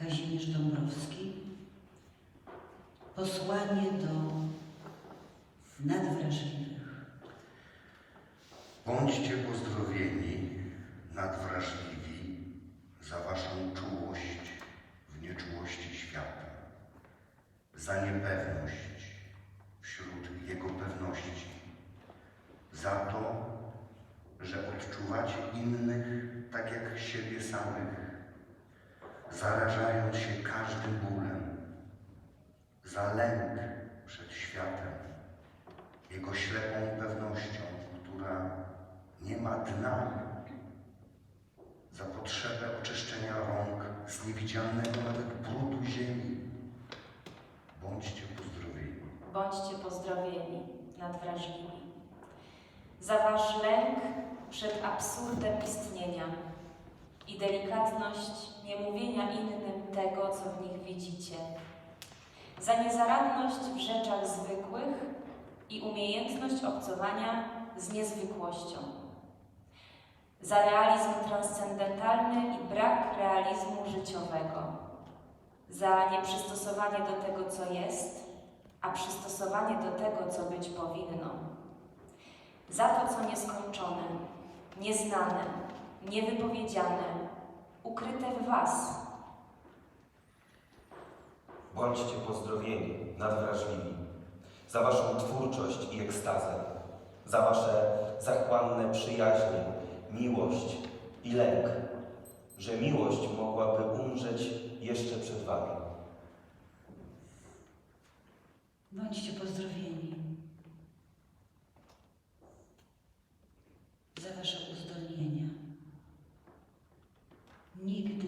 Kazimierz Dąbrowski. Posłanie do nadwrażliwych. Bądźcie pozdrowieni, nadwrażliwi, za waszą czułość w nieczułości świata, za niepewność wśród jego pewności, za to, że odczuwacie innych tak jak siebie samych, zarażając się każdym bólem, za lęk przed światem, jego ślepą pewnością, która nie ma dna, za potrzebę oczyszczenia rąk z niewidzialnego nawet brudu ziemi. Bądźcie pozdrowieni. Bądźcie pozdrowieni, nadwrażliwi. Za wasz lęk przed absurdem istnienia i delikatność niemówienia innym tego, co w nich widzicie. Za niezaradność w rzeczach zwykłych i umiejętność obcowania z niezwykłością. Za realizm transcendentalny i brak realizmu życiowego. Za nieprzystosowanie do tego, co jest, a przystosowanie do tego, co być powinno. Za to, co nieskończone, nieznane, niewypowiedziane, ukryte w Was. Bądźcie pozdrowieni, nadwrażliwi, za waszą twórczość i ekstazę, za wasze zachłanne przyjaźnie, miłość i lęk, że miłość mogłaby umrzeć jeszcze przed wami. Bądźcie pozdrowieni za Wasze uzdolnienia. Nigdy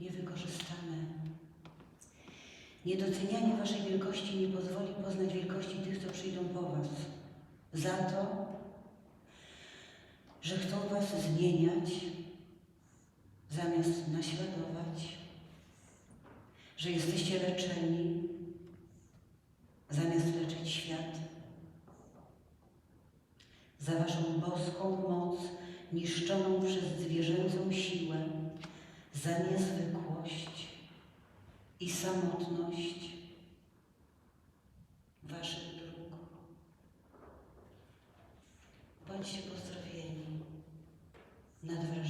niewykorzystane. Niedocenianie Waszej wielkości nie pozwoli poznać wielkości tych, co przyjdą po Was. Za to, że chcą Was zmieniać, zamiast naśladować, że jesteście leczeni, zamiast leczyć świat. Za waszą boską moc, niszczoną przez zwierzęcą siłę, za niezwykłość i samotność Waszych dróg. Bądźcie pozdrowieni nad wrażeniem.